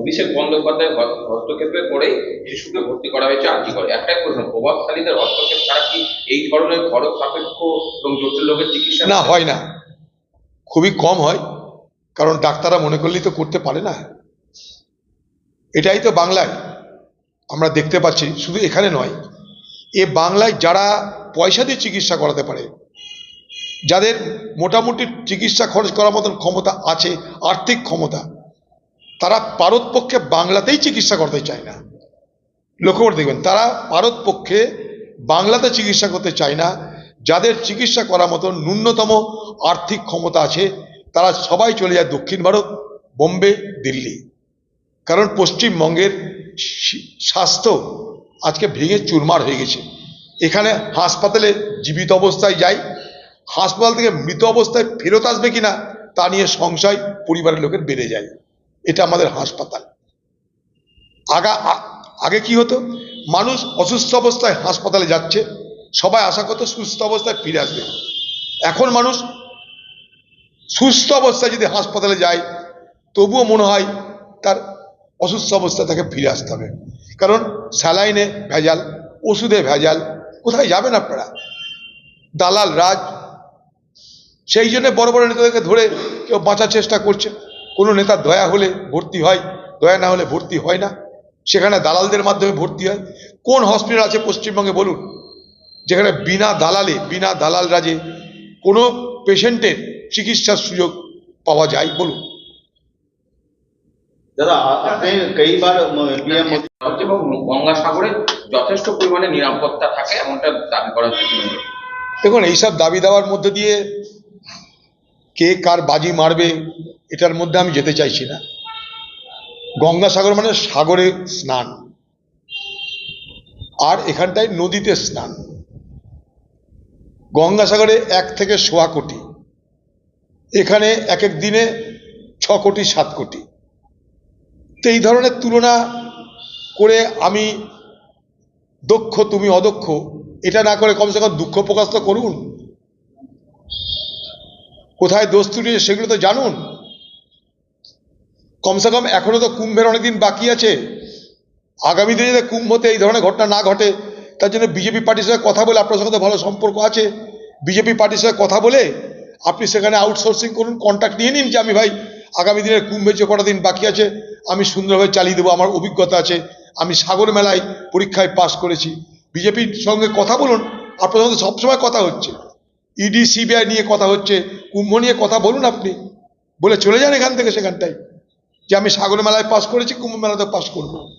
অভিষেক বন্দ্যোপাধ্যায় হস- হস্তক্ষেপের পরেই শিশুকে ভর্তি করা হয়েছে আর্জি করে একটাই প্রশ্ন, প্রভাবশালীদের হস্তক্ষেপ ছাড়া কি এই ধরনের খরচ সাপেক্ষ এবং জটিল রোগের চিকিৎসা না, হয় না। খুবই কম হয়, কারণ ডাক্তাররা মনে করলেই তো করতে পারে না। এটাই তো বাংলায়। আমরা দেখতে পাচ্ছি, শুধু এখানে নয়, এ বাংলায় যারা পয়সা দিয়ে চিকিৎসা করাতে পারে, যাদের মোটামুটি চিকিৎসা খরচ করার মতন ক্ষমতা আছে, আর্থিক ক্ষমতা তারা পারতপক্ষে বাংলাতেই চিকিৎসা করতে চায় না। লক্ষ্য করে দেখবেন, তারা পারতপক্ষে বাংলাতে চিকিৎসা করতে চায় না। যাদের চিকিৎসা করার মতো ন্যূনতম আর্থিক ক্ষমতা আছে, তারা সবাই চলে যায় দক্ষিণ ভারত, বোম্বে, দিল্লি। কারণ পশ্চিমবঙ্গের স্বাস্থ্য আজকে ভেঙে চুরমার হয়ে গেছে। এখানে হাসপাতালে জীবিত অবস্থায় যাই, হাসপাতাল থেকে মৃত অবস্থায় ফেরত আসবে কিনা, তা নিয়ে সংশয় পরিবারের লোকের বেড়ে যায়। এটা আমাদের হাসপাতাল। আগা আগে কি হতো? মানুষ অসুস্থ অবস্থায় হাসপাতালে যাচ্ছে, সবাই আশা করতো সুস্থ অবস্থায় ফিরে আসবে। এখন মানুষ সুস্থ অবস্থায় যদি হাসপাতালে যায়, তবুও মনে হয় তার অসুস্থ অবস্থা তাকে ফিরে আসতে হবে। কারণ স্যালাইনে ভেজাল, ওষুধে ভেজাল, কোথায় যাবেন আপনারা? দালাল রাজ, সেই জন্য বড় বড় নেতাদেরকে ধরে কেউ বাঁচার চেষ্টা করছে। কোনো নেতার দয়া হলে ভর্তি হয় দয়া না হলে ভর্তি হয় না। সেখানে দালালদের মাধ্যমে ভর্তি হয়। কোন হসপিটাল আছে পশ্চিমবঙ্গে বলুন? যেখানে বিনা দালালে বিনা দালাল রাজে কোনো পেশেন্টের চিকিৎসার সুযোগ পাওয়া যায় বলুন। যথেষ্ট পরিমাণে থাকে দেখুন এইসব দাবি দাবার মধ্যে দিয়ে কে কার বাজি মারবে, এটার মধ্যে আমি যেতে চাইছি না। গঙ্গাসাগর মানে সাগরে স্নান। আর এখানটায় নদীতে স্নান। গঙ্গাসাগরে এক থেকে সোয়া কোটি। এখানে এক এক দিনে ছ কোটি, সাত কোটি। তো এই ধরনের তুলনা করে আমি দক্ষ, তুমি অদক্ষ, এটা না করে কমসে কম দুঃখ প্রকাশ তো করুন। কোথায় দোষ ত্রুটি সেগুলো তো জানুন। কমসে কম এখনও তো কুম্ভের অনেকদিন বাকি আছে। আগামী দিনে যাতে কুম্ভতে এই ধরনের ঘটনা না ঘটে, তার জন্য বিজেপি পার্টির সঙ্গে কথা বলে আপনার সঙ্গে ভালো সম্পর্ক আছে। বিজেপি পার্টির সঙ্গে কথা বলে আপনি সেখানে আউটসোর্সিং করুন কন্ট্যাক্ট নিয়ে নিন যে আমি ভাই আগামী দিনের কুম্ভে যে কটা দিন বাকি আছে, আমি সুন্দরভাবে চালিয়ে দেবো, আমার অভিজ্ঞতা আছে। আমি সাগর মেলায় পরীক্ষায় পাশ করেছি। বিজেপির সঙ্গে কথা বলুন, আপনার সঙ্গে সবসময় কথা হচ্ছে। ইডি সিবিআই নিয়ে কথা হচ্ছে, কুম্ভ নিয়ে কথা বলুন আপনি। বলে চলে যান এখান থেকে সেখানটায়। যে আমি সাগর মেলায় পাশ করেছি, কুম্ভ মেলাতে পাশ করব।